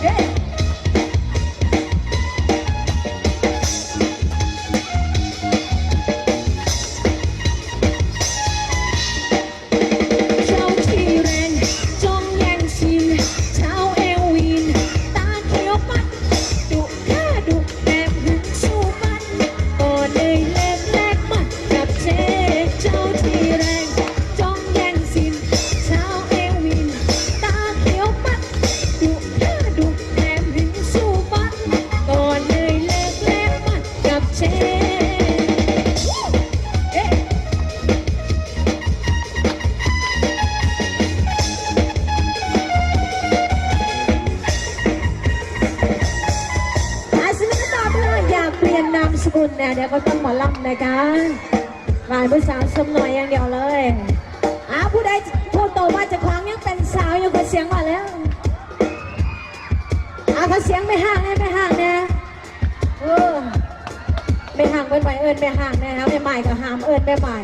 เเจ๊เอ๊ะอาศิลปะเพื่อนอยากเปลี่ยนนามสกุลเนี่ยเดี๋ยวก็ต้องหมอลำนะคะฝ่ายผู้สาวชมหน่อยอย่างเดียวเลยอ้าผู้ใดผู้โตว่าจะคล้องยังเป็นสาวอยู่กับเสียงมาแล้วอาเขาเสียงไม่ห่างเลยไม่ห่า ไม่ห่างเอิญไหวเอิญไม่ห่างนะครับไม่ใหม่ก็หามเอิญไม่ใหม่